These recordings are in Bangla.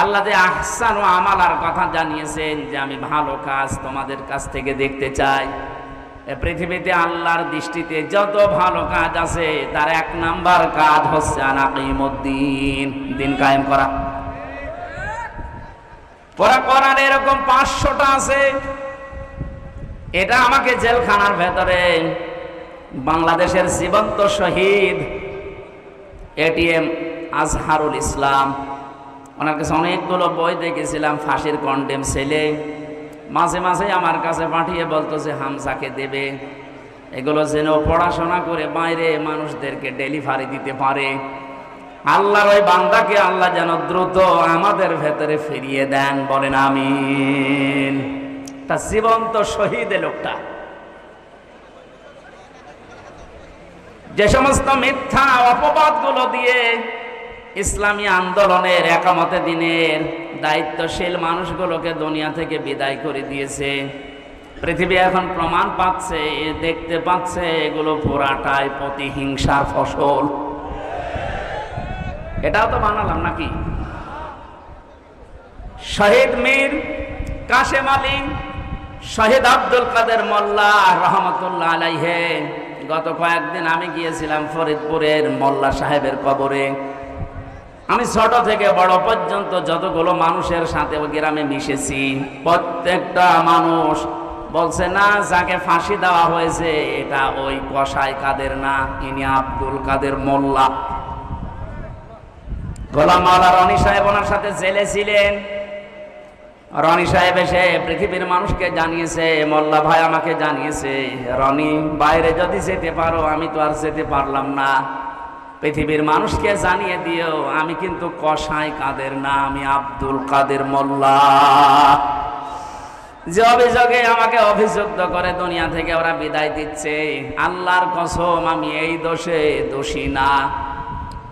আল্লাহ যে আহসান ও আমালার কথা জানিয়েছেন যে আমি ভালো কাজ তোমাদের কাছ থেকে দেখতে চাই। পৃথিবীতে আল্লাহর দৃষ্টিতে যত ভালো কাজ আছে, তার এক নাম্বার কাজ হচ্ছে আনাকিমুদ্দিন, দিন কায়েম করা। পরা করার এরকম পাঁচশোটা আছে। এটা আমাকে জেলখানার ভেতরে বাংলাদেশের জীবন্ত শহীদ এটিএম আজহারুল ইসলাম ওনার কাছে অনেকগুলো বই দেখেছিলাম, ফাঁসির কন্ডেম ছেলে। মাঝে মাঝে আমার কাছে পাঠিয়ে বলতো যে হামসাকে দেবে। এগুলো যেন পড়াশোনা করে বাইরে মানুষদেরকে ডেলিভারি দিতে পারে। আল্লাহর ওই বান্দাকে আল্লাহ যেন দ্রুত আমাদের ভেতরে ফিরিয়ে দেন, বলেন আমি তা জীবন্ত শহীদ লোকটা। যে সমস্ত মিথ্যা অপবাদগুলো দিয়ে ইসলামী আন্দোলনের একামতে দিনের দায়িত্বশীল মানুষগুলোকে দুনিয়া থেকে বিদায় করে দিয়েছে। পৃথিবী এখন প্রমাণ পাচ্ছে, দেখতে পাচ্ছে এগুলো পুরাটাই প্রতিহিংসার ফসল। এটাও তো বানালাম নাকি? শহীদ মীর কাশেম আলী, শহীদ আব্দুল কাদের মোল্লা রহমতুল্লাহ আলাইহে। গত কয়েকদিন আমি গিয়েছিলাম ফরিদপুরের মোল্লা সাহেবের কবরে। আমি ছোট থেকে বড় পর্যন্ত যতগুলো মানুষের সাথে গ্রামে মিশেছি, প্রত্যেকটা মানুষ বলছে, না, যাকে ফাঁসি দেওয়া হয়েছে, এটা ওই কসাই কাদের না, ইনি আব্দুল কাদের মোল্লা। গোলাম মাওলা রনি সাহেব ওনার সাথে জেলে ছিলেন। রনি সাহেব এসে পৃথিবীর মানুষকে জানিয়েছে, মোল্লা ভাই আমাকে জানিয়েছে, রনি, বাইরে যদি যেতে পারো, আমি তো আর যেতে পারলাম না। পৃথিবীর মানুষকে জানিয়ে দিও, আমি কিন্তু কসাই কাদের না, আমি আব্দুল কাদের মোল্লা। যে অভিযোগে আমাকে অভিযুক্ত করে দুনিয়া থেকে ওরা বিদায় দিচ্ছে। আল্লাহর কসম, আমি এই দোষে দোষী না।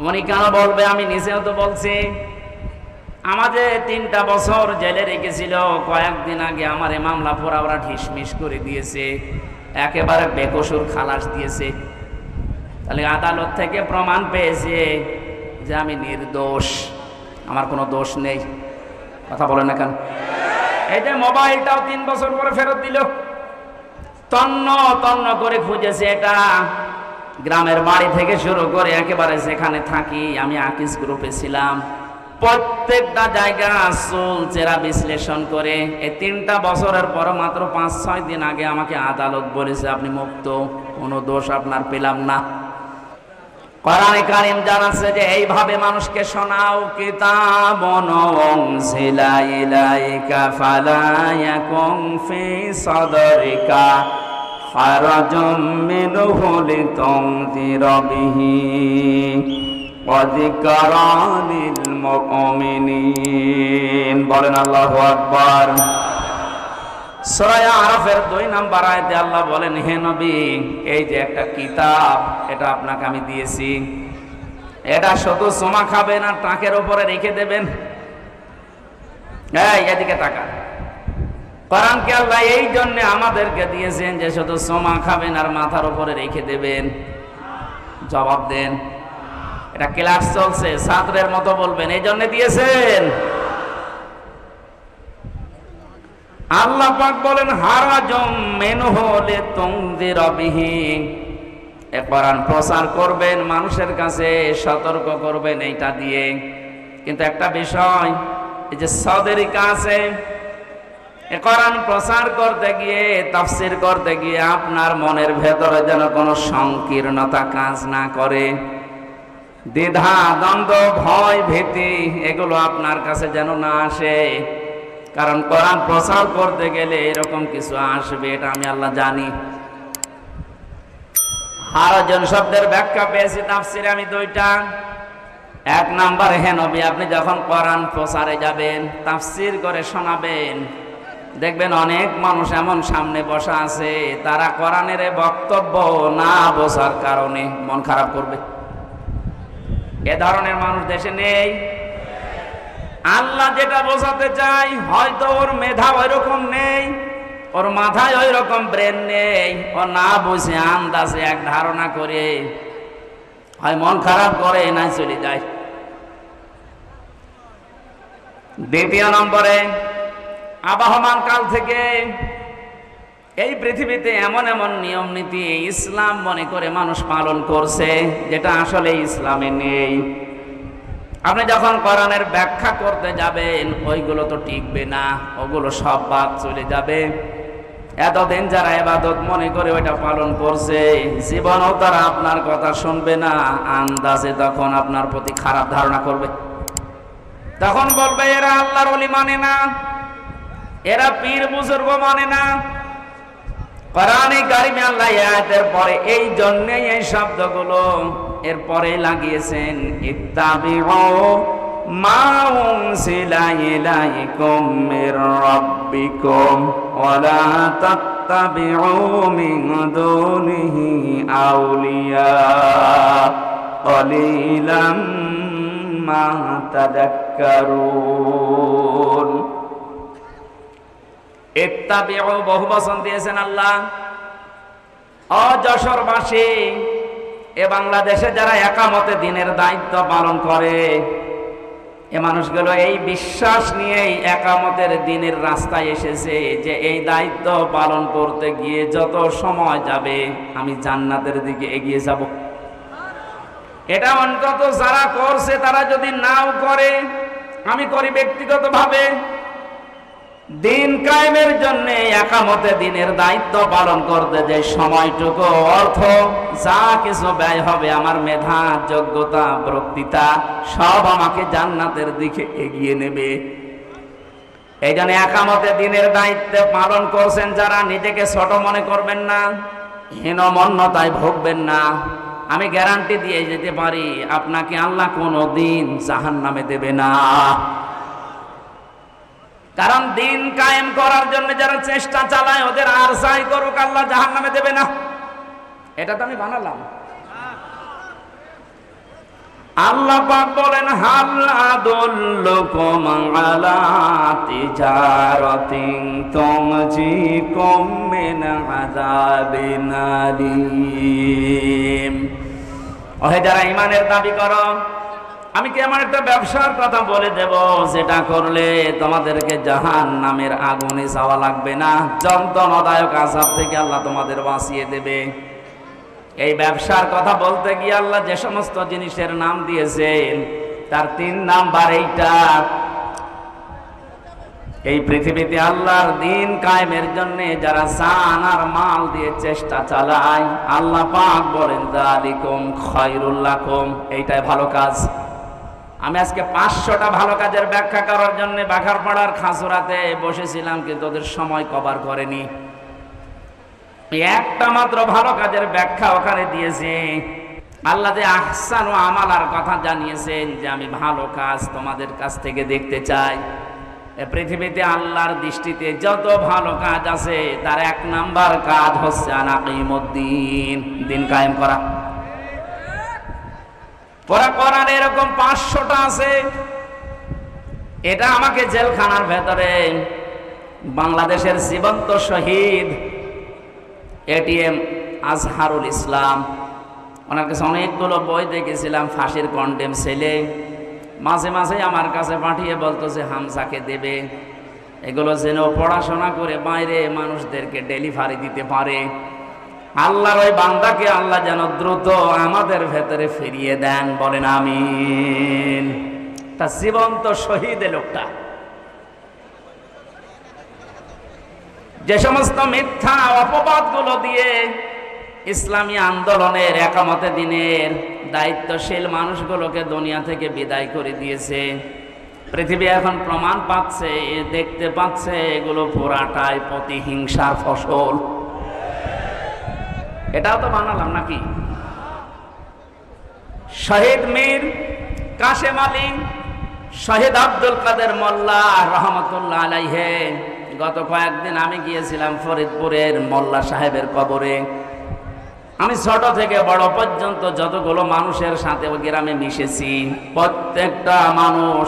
উনি কেন বলবে, আমি নিজেও তো বলছি। আমাদের তিনটা বছর জেলে রেখেছিল, কয়েকদিন আগে আমার এ মামলা পোড়া ওরা ঢিসমিস করে দিয়েছে। একেবারে বেকসুর খালাস দিয়েছে। তাহলে আদালত থেকে প্রমাণ পেয়েছে যে আমি নির্দোষ। আমার কোনো দোষ নেই। কথা বলেন না কেন? এই যে মোবাইলটাও তিন বছর পরে ফেরত দিল। তন্ন তন্ন করে খুঁজেছে এটা। গ্রামের বাড়ি থেকে শুরু করে একেবারে যেখানে থাকি আমি আকিস গ্রুপে ছিলাম। প্রত্যেকটা জায়গা চুল চেরা বিশ্লেষণ করে। এই তিনটা বছরের পর মাত্র পাঁচ ছয় দিন আগে আমাকে আদালত বলেছে, আপনি মুক্ত। কোনো দোষ আপনার পেলাম না। কোরআনে কারিম জানাচ্ছে যে, এইভাবে মানুষকে শোনাও কিতাব নংসিলা ইলাইকা ফালা ইয়াকুম ফি সাদরিকা হারাজুম মিনহু লিতুনযিরা বিহি ওয়া যিকরা লিল মুমিনিন। বলেন আল্লাহু আকবার। সরায়া আরফের দুই নাম্বার আয়তে আল্লাহ বলেন এই যে একটা কিতাব, এটা আপনাকে আমি দিয়েছি। এটা শুধু সোমা খাবেন আর টাকের উপরে রেখে দেবেন। এই, এদিকে টাকা আল্লাহ এই জন্য আমাদেরকে দিয়েছেন যে শুধু সোমা খাবেন আর মাথার উপরে রেখে দেবেন। জবাব দেন। এটা ক্লাস চলছে, ছাত্রের মতো বলবেন, এই জন্য দিয়েছেন। আল্লাহ পাক বলেন, হারাজম মেনু হলে তুমদের অবিহীন এ কোরআন প্রচার করবেন, মানুষের কাছে সতর্ক করবেন এইটা দিয়ে। কিন্তু একটা বিষয়, এই যে সদেরিকা আছে কোরআন প্রচার করতে গিয়ে, তাফসির করতে গিয়ে আপনার মনের ভেতরে যেন কোনো সংকীর্ণতা কাজ না করে। দ্বিধা, দ্বন্দ্ব, ভয়, ভীতি, এগুলো আপনার কাছে যেন না আসে। কারণ কোরআন প্রচার করতে গেলে এরকম কিছু আসবে, এটা আমি আল্লাহ জানি। হারজন শব্দের ব্যাখ্যা পেয়েছি, তাফসিরে আমি দুইটা। এক নাম্বার, হে নবী, আপনি যখন কোরআন প্রচারে যাবেন, তাফসির করে শোনাবেন। দেখবেন অনেক মানুষ এমন সামনে বসা আছে, তারা কোরআনের বক্তব্য না বোঝার কারণে মন খারাপ করবে। এ ধরনের মানুষ দেশে নেই। আল্লাহ যেটা বোঝাতে চাই, হয়তো ওর মেধা ওই রকম নেই, ওর মাথায় ওই রকম ব্রেন নেই, ও না বুঝে, আন্দাজে এক ধারণা করে, হয় মন খারাপ করে, না চলে যায়। দ্বিতীয় নম্বরে, আবহমান কাল থেকে এই পৃথিবীতে এমন এমন নিয়ম নীতি ইসলাম মনে করে মানুষ পালন করছে, যেটা আসলে ইসলামে নেই। আপনি যখন কোরআনের ব্যাখ্যা করতে যাবেন, ওইগুলো তো টিকবে না, ওগুলো সব বাদ চলে যাবে। এতদিন যারা এবাদত মনে করে ওইটা পালন করছে, জীবনও তারা আপনার কথা শুনবে না, আন্দাজে তখন আপনার প্রতি খারাপ ধারণা করবে। তখন বলবে, এরা আল্লাহর অলি মানে না, এরা পীর বুজুর্গ মানে না। কোরআনে কারিমে আল্লাহ পরে এই জন্যই এই শব্দগুলো এর পরে লাগিয়েছেন বহু বচন দিয়েছেন আল্লাহ। অযশোরবাসী এ বাংলাদেশে যারা একামতে দিনের দায়িত্ব পালন করে, এ মানুষগুলো এই বিশ্বাস নিয়েই একামতের দিনের রাস্তায় এসেছে যে এই দায়িত্ব পালন করতে গিয়ে যত সময় যাবে, আমি জান্নাতের দিকে এগিয়ে যাব। এটা অন্তত যারা করছে, তারা যদি নাও করে, আমি করি ব্যক্তিগতভাবে দিন কায়েমের জন্য একামতে দিনের দায়িত্ব পালন করতে যে সময়টুকু, অর্থ, যা কিছু ব্যয় হবে, আমার মেধা, যোগ্যতা, বক্তৃতা, সব আমাকে জান্নাতের দিকে এগিয়ে নেবে। এই জন্য একামতে দিনের দায়িত্ব পালন করছেন যারা, নিজেকে ছোট মনে করবেন না, হীনমন্যতায় ভুগবেন না। আমি গ্যারান্টি দিয়ে যেতে পারি, আপনাকে আল্লাহ কোনো দিন জাহান নামে দেবে না। কারণ দিন কায়েম করার জন্য যারা চেষ্টা চালায়, ওদের আর যাই করুক, আল্লাহ জাহান নামে দেবে না। এটা তো আমি বানালাম। আল্লাহ পাক বলেন, হাল আদুল্লুকুম আলা তিজারাতিন তুমজিকুম মিন আযাবিন ওহে, যারা ইমানের দাবি করো আমি কি আমার একটা ব্যবসার কথা বলে দেব? যেটা করলে তোমাদেরকে জাহান নামের আগুনে যাওয়া লাগবে না। যন্ত্রণাদায়ক আজাব থেকে আল্লাহ তোমাদের বাঁচিয়ে দেবে। এই ব্যবসার কথা বলতে গিয়ে আল্লাহ যে সমস্ত জিনিসের নাম দিয়েছেন, তার তিন নাম্বার এইটা। এই পৃথিবীতে আল্লাহর দিন কায়েমের জন্য যারা জান আর মাল দিয়ে চেষ্টা চালায়, আল্লাহ পাক বলেন দালিকুম খয়রুল্লাকুম এইটাই ভালো কাজ। আমি আজকে পাঁচশোটা ভালো কাজের ব্যাখ্যা করার জন্য বাঘারপাড়ার খাসুরাতে বসেছিলাম, কিন্তু ওদের সময় কভার করেনি। একটা মাত্র ভালো কাজের ব্যাখ্যা ওখানে দিয়েছে। আল্লাহ যে আহসান ও আমালার কথা জানিয়েছেন যে আমি ভালো কাজ তোমাদের কাছ থেকে দেখতে চাই। পৃথিবীতে আল্লাহর দৃষ্টিতে যত ভালো কাজ আছে, তার এক নাম্বার কাজ হচ্ছে আনাকিমুদ্দিন, দিন কায়েম করা। পরা করার এরকম পাঁচশোটা আছে। এটা আমাকে জেলখানার ভেতরে বাংলাদেশের জীবন্ত শহীদ এটিএম আজহারুল ইসলাম। ওনার কাছে অনেকগুলো বই দেখেছিলাম, ফাঁসির কন্ডেম ছেলে। মাঝে মাঝে আমার কাছে পাঠিয়ে বলতো যে হামসাকে দেবে। এগুলো যেন পড়াশোনা করে বাইরে মানুষদেরকে ডেলিভারি দিতে পারে। আল্লাহর ওই বান্দাকে আল্লাহ যেন দ্রুত আমাদের ভেতরে ফিরিয়ে দেন, বলেন আমিন। তা জীবন্ত শহীদ লোকটা। যে সমস্ত মিথ্যা অপবাদগুলো দিয়ে ইসলামী আন্দোলনের একামতে দিনের দায়িত্বশীল মানুষগুলোকে দুনিয়া থেকে বিদায় করে দিয়েছে। পৃথিবী এখন প্রমাণ পাচ্ছে, দেখতে পাচ্ছে, এগুলো পুরাটাই প্রতিহিংসার ফসল। এটাও তো বানালাম নাকি? শহীদ মীর কাশেম আলী, শহীদ আব্দুল কাদের মোল্লা রহমতুল্লাহ আলাইহে। গত কয়েকদিন আমি গিয়েছিলাম ফরিদপুরের মোল্লা সাহেবের কবরে। আমি ছোট থেকে বড় পর্যন্ত যতগুলো মানুষের সাথে গ্রামে মিশেছি, প্রত্যেকটা মানুষ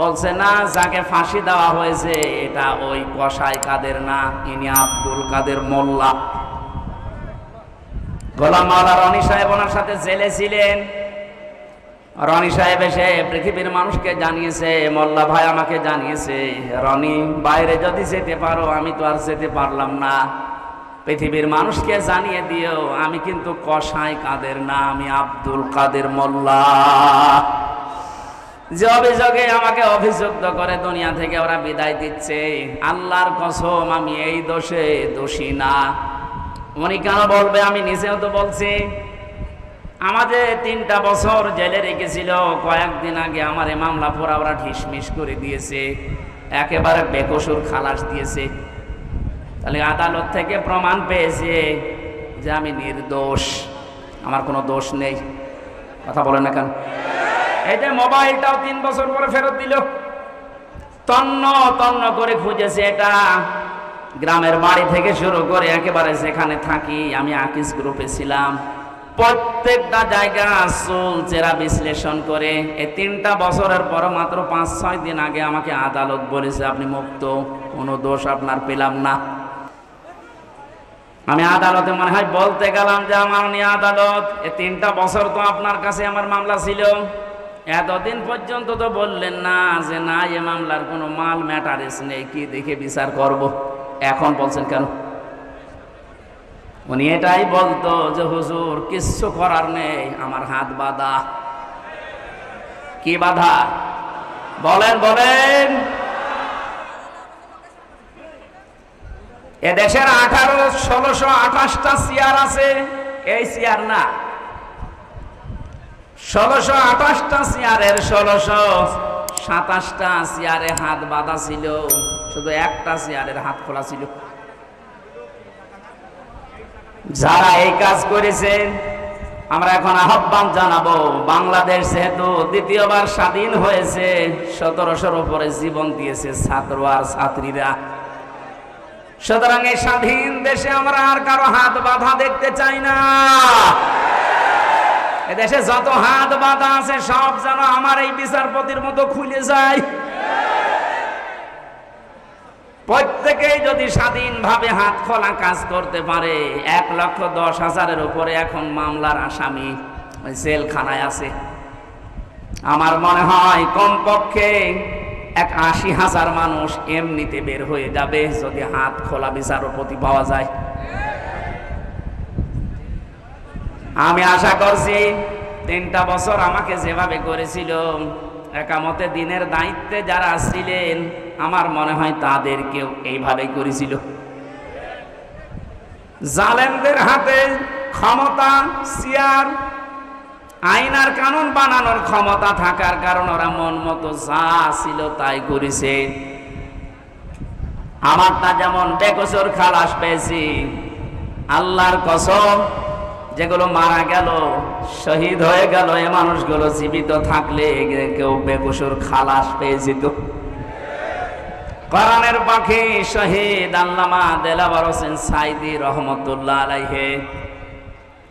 বলছে, না, যাকে ফাঁসি দেওয়া হয়েছে, এটা ওই কসাই কাদের না, ইনি আব্দুল কাদের মোল্লা। গোলাম মাওলা রনি সাহেব ওনার সাথে জেলে ছিলেন। রনি সাহেব এসে পৃথিবীর মানুষকে জানিয়েছে, মোল্লা ভাই আমাকে জানিয়েছে, রনি, বাইরে যদি যেতে পারো, আমি তো আর যেতে পারলাম না। পৃথিবীর মানুষকে জানিয়ে দিও, আমি কিন্তু কসাই কাদের না, আমি আব্দুল কাদের মোল্লা। যে অভিযোগে আমাকে অভিযুক্ত করে দুনিয়া থেকে ওরা বিদায় দিচ্ছে। আল্লাহর কসম, আমি এই দোষে দোষী না। উনি কেন বলবে? আমি নিজেও তো বলছি। আমাদের তিনটা বছর জেলে রেখেছিল। কয়েকদিন আগে আমার এ মামলা পোড়া ওরা ঠিসমিস করে দিয়েছে। একেবারে বেকসুর খালাস দিয়েছে। তাহলে আদালত থেকে প্রমাণ পেয়েছে যে আমি নির্দোষ। আমার কোনো দোষ নেই। কথা বলেন না কেন? এই যে মোবাইলটাও তিন বছর পরে ফেরত দিল। তন্ন তন্ন করে খুঁজেছে এটা। গ্রামের বাড়ি থেকে শুরু করে একেবারে যেখানে থাকি, আমি আকিস গ্রুপে ছিলাম। প্রত্যেকটা জায়গা চুল চেরা বিশ্লেষণ করে। এই তিনটা বছরের পর মাত্র পাঁচ, ছয় দিন আগে আমাকে আদালত বলেছে, আপনি মুক্ত, কোনো দোষ আপনার পেলাম না। আমি আদালতে মনে হয় বলতে গেলাম যে, আমার নিয়ে আদালত, এই তিনটা বছর তো আপনার কাছে আমার মামলা ছিল। এতদিন পর্যন্ত তো বললেন না যে, না, এ মামলার কোনো মাল ম্যাটারেস নেই, কি দেখে বিচার করব? এখন বলছেন কেন? উনি এটাই বলতো যে, হুজুর, কিচ্ছু করার নেই, আমার হাত বাঁধা। কি বাধা? বলেন বলেন। এ দেশের আঠারো, ষোলোশো আঠাশটা চেয়ার আছে। এই চেয়ার না। ষোলোশো আঠাশটা চেয়ারের ষোলোশো সাতাশটা চেয়ারে হাত বাঁধা ছিল, শুধু একটা চেয়ারের হাত খোলা ছিল। যারা এই কাজ করেছে, আমরা এখন আহ্বান জানাব, বাংলাদেশ যেহেতু দ্বিতীয়বার স্বাধীন হয়েছে, সতেরোশোর উপরে জীবন দিয়েছে ছাত্র আর ছাত্রীরা। সুতরাং এই স্বাধীন দেশে আমরা আর কারও হাত বাধা দেখতে চাই না। এদেশে যত হাত বাঁধা আছে, সব যেন আমার এই বিচারপতির মতো খুলে যায়। প্রত্যেকেই যদি স্বাধীনভাবে হাত খোলা কাজ করতে পারে, এক লক্ষ দশ হাজারের উপরে এখন মামলার আসামি ওই জেলখানায় আছে। আমার মনে হয় কমপক্ষে এক আশি হাজার মানুষ এমনিতে বের হয়ে যাবে যদি হাত খোলা বিচারপতি পাওয়া যায়। আমি আশা করছি তিনটা বছর আমাকে যেভাবে করেছিল, একামতে দিনের দায়িত্বে যারা ছিলেন, আমার মনে হয় তাদেরকেও এইভাবে করেছিল। জালেমদের হাতে ক্ষমতা চেয়ার আইন আর কানুন বানানোর ক্ষমতা থাকার কারণ ওরা মন মতো যা ছিল তাই করেছে। আমারটা যেমন বেকসর খালাস পেয়েছি, আল্লাহর কসম যেগুলো মারা গেল, শহীদ হয়ে গেল, এ মানুষগুলো জীবিত থাকলে কেউ বেকসুর খালাস পেয়ে যেত। কোরআনের পাখি শহীদ আল্লামা দেলাবার হোসেন সাইদি রহমতুল্লাহ আলাইহে।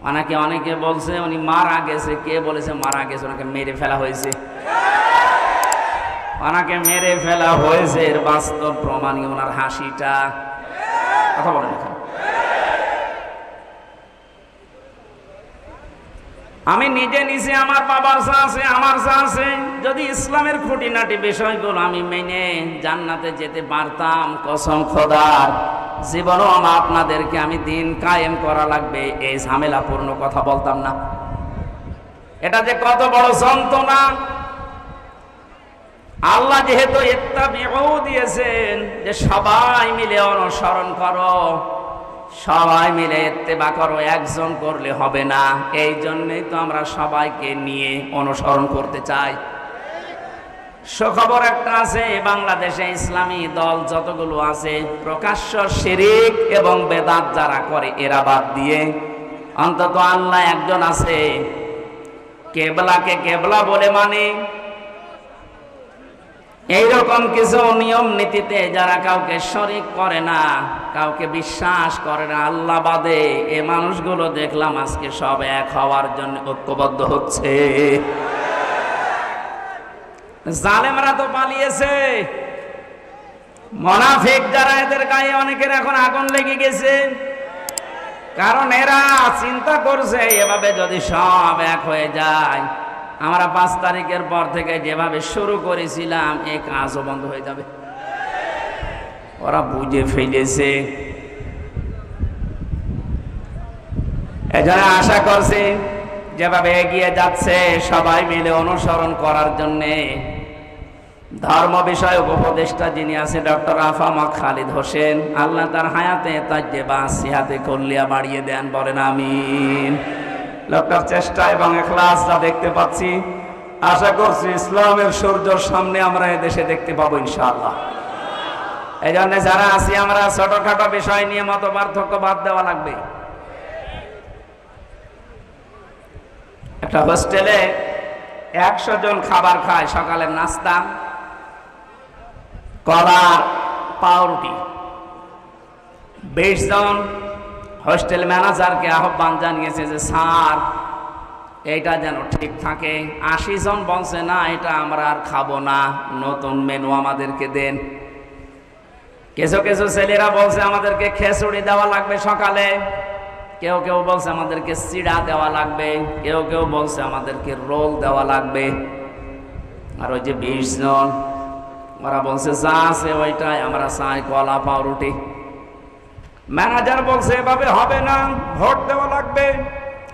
অনেকে অনেকে বলছে, উনি মারা গেছে, কে বলেছে মারা গেছে, ওনাকে মেরে ফেলা হয়েছে। ওনাকে মেরে ফেলা হয়েছে, এর বাস্তব প্রমাণই ওনার হাসিটা। কথা বলেন আমি নিজে নিজে আমার বাবার চা আছে, আমার চা আছে। যদি ইসলামের খুঁটিনাটি বিষয়গুলো আমি মেনে জান্নাতে যেতে পারতাম। কসম খোদার, জীবনও আমার আপনাদেরকে আমি দিন কায়েম করা লাগবে, এই ঝামেলাপূর্ণ কথা বলতাম না। এটা যে কত বড় যন্ত্রণা। আল্লাহ যেহেতু বিবাহ দিয়েছেন, যে সবাই মিলে অনুসরণ করো। সবাই মিলে এত্তেবা করো, একজন করলে হবে না। এই জন্যই তো আমরা সবাইকে নিয়ে অনুসরণ করতে চাই। সুখবর একটা আছে, বাংলাদেশে ইসলামী দল যতগুলো আছে, প্রকাশ্য শিরিক এবং বেদাত যারা করে, এরা বাদ দিয়ে অন্তত আল্লাহ একজন আছে। কেবলাকে কেবলা বলে মানে এইরকম কিছু নিয়ম নীতিতে যারা কাউকে শরিক করে না, কাউকে বিশ্বাস করে না, আল্লাহ বাদে, এ মানুষগুলো দেখলাম আজকে সব এক হওয়ার জন্য ঐক্যবদ্ধ হচ্ছে। জালেমরা তো পালিয়েছে। মনাফিক যারা এদের গায়ে অনেকের এখন আগুন লেগে গেছে। কারণ এরা চিন্তা করছে, এভাবে যদি সব এক হয়ে যায় আমরা পাঁচ তারিখের পর থেকে যেভাবে শুরু করেছিলাম, এ কাজও বন্ধ হয়ে যাবে। ওরা বুঝে ফেলেছে। এজন্য আশা করছি, যেভাবে এগিয়ে যাচ্ছে, সবাই মিলে অনুসরণ করার জন্যে ধর্ম বিষয়ক উপদেষ্টা যিনি আছে ডক্টর আফামা খালিদ হোসেন, আল্লাহ তার হায়াতে তার যে বা সিহাতে কল্লিয়া বাড়িয়ে দেন, বলেন আমিন। লোকটার চেষ্টা এবং এখলাস যা দেখতে পাচ্ছি, আশা করছি ইসলামের সূর্যর সামনে আমরা এদেশে দেখতে পাবো ইনশাআল্লাহ। এই জন্য যারা আছি, আমরা ছোটখাটো বিষয় নিয়ে মত পার্থক্য বাদ দেওয়া লাগবে। একটা হোস্টেলে একশো জন খাবার খায়, সকালের নাস্তা, কলার, পাউরুটি। বিশ জন হোস্টেল ম্যানেজারকে আহ্বান জানিয়েছে যে, স্যার এটা যেন ঠিক থাকে। আশি জন বলছে, না, এটা আমরা আর খাব না। নতুন মেনু আমাদেরকে দেন। কিছু কিছু ছেলেরা বলছে, আমাদেরকে খেসুড়ি দেওয়া লাগবে সকালে। কেউ কেউ বলছে, আমাদেরকে চিড়া দেওয়া লাগবে। কেউ কেউ বলছে, আমাদেরকে রোল দেওয়া লাগবে। আর ওই যে বিশ জন, ওরা বলছে, যা আছে ওইটাই, আমরা চাই কলা, পাউরুটি। ম্যানেজার বলছে, এভাবে হবে না, ভোট দেওয়া লাগবে।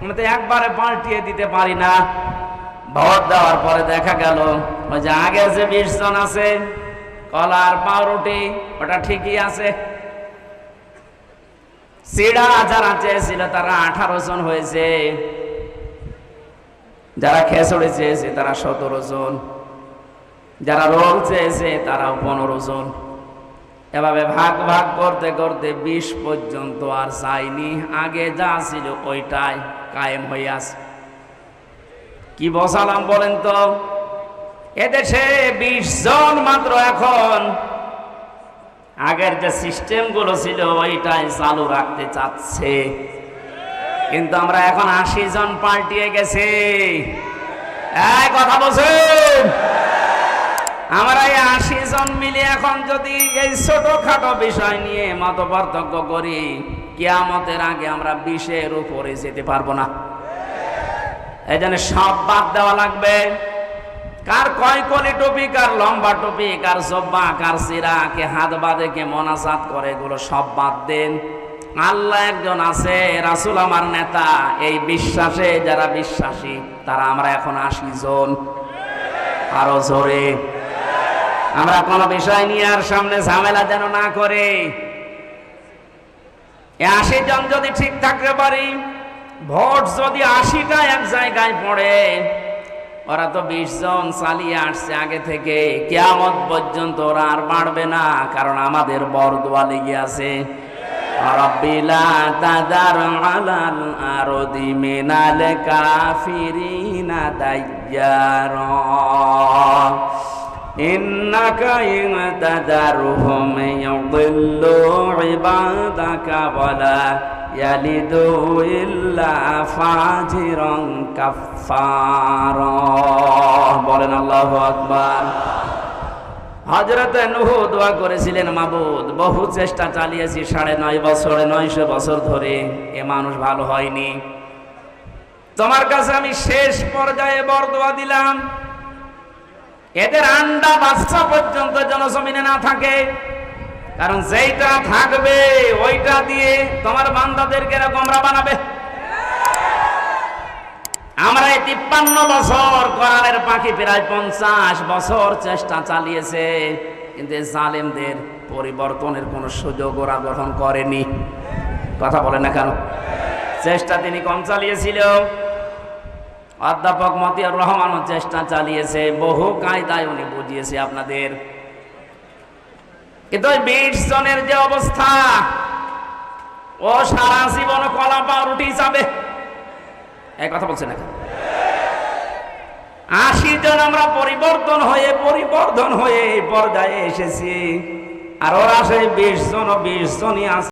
আমি তো একবারে পাল্টিয়ে দিতে পারি না। ভোট দেওয়ার পরে দেখা গেল, ওই যে আগে যে বিশ জন আছে কলার পাউরুটি, ওটা ঠিকই আছে। সিডা যারা চেয়েছিল, তারা আঠারো জন হয়েছে। যারা খেসড়ে চেয়েছে, তারা সতেরো জন। যারা রোল চেয়েছে তারা পনেরো জন। এভাবে ভাগ ভাগ করতে করতে বিশ পর্যন্ত আর চাইনি আগে যা ছিল ওইটাই কায়েম হয়ে কি বসালাম বলেন তো? এদেশে বিশ জন মাত্র এখন। আগের যে সিস্টেমগুলো ছিল ওইটাই চালু রাখতে চাচ্ছে। কিন্তু আমরা এখন আশি জন পাল্টিয়ে গেছি। এই কথা বলছেন? আমরা এই আশি জন মিলে এখন যদি এই ছোটখাটো বিষয় নিয়ে মত পার্থক্য করি, কিয়ামতের আগে আমরা বিশের উপরে যেতে পারব না। এই জন্য সব বাদ দেওয়া লাগবে। কার কয় কলি টুপি, কার লম্বা টুপি, কার জব্বা, কার সিরা কে হাত বাঁধে, কে মনাজাত করে, এগুলো সব বাদ দেন। আল্লাহ একজন আছে, রাসুল আমার নেতা। এই বিশ্বাসে, যারা বিশ্বাসী, তারা আমরা এখন আশি জন। আরও জোরে। আমরা কোনো বিষয় নিয়ে আর সামনে ঝামেলা যেন না করে। আশি জন যদি ঠিক থাকতে পারি, ভোট যদি আশিটা এক জায়গায় পড়ে, ওরা তো বিশ জন চালিয়ে আসছে আগে থেকে। কেয়ামত পর্যন্ত ওরা আর বাড়বে না, কারণ আমাদের বরদোয়া লেগে আছে। রব্বিলা কাফিরিনা দাইয়ারা إنك إن تذرهم يضلوا عبادك ولا يلدوا إلا فاجرا كفارا বলেন আল্লাহ আকবার হজরত নুহ দোয়া করেছিলেন মাবুদ বহু চেষ্টা চালিয়েছি সাড়ে নয় বছরে নয়শো বছর ধরে এ মানুষ ভালো হয়নি তোমার কাছে আমি শেষ পর্যায়ে বরদোয়া দিলাম এদের আন্ডা বাচ্চা পর্যন্ত জনজমিনে না থাকে। কারণ যেইটা থাকবে, ওইটা দিয়ে তোমার বান্দাদেরকে গোমরা বানাবে। আমরা এই তিপ্পান্ন বছর কোরআনের পাখি প্রায় পঞ্চাশ বছর চেষ্টা চালিয়েছে, কিন্তু জালেমদের পরিবর্তনের কোনো সুযোগ ওরা গ্রহণ করেনি। কথা বলে না কেন? চেষ্টা তিনি কম চালিয়েছিল। অধ্যাপক মতিয়ার রহমানও চেষ্টা চালিয়েছে, বহু কায়দায় উনি বুঝিয়েছে আপনাদের। কিন্তু ওই বিশ জনের যে অবস্থা, ও সারা জীবন কলা পাউরুটি যাবে এই কথা বলছেন না আশি জন আমরা পরিবর্তন হয়ে পরিবর্তন হয়ে পর্যায়ে এসেছি। আর ওরা সেই বিশ জন, বিশ জনই আছে।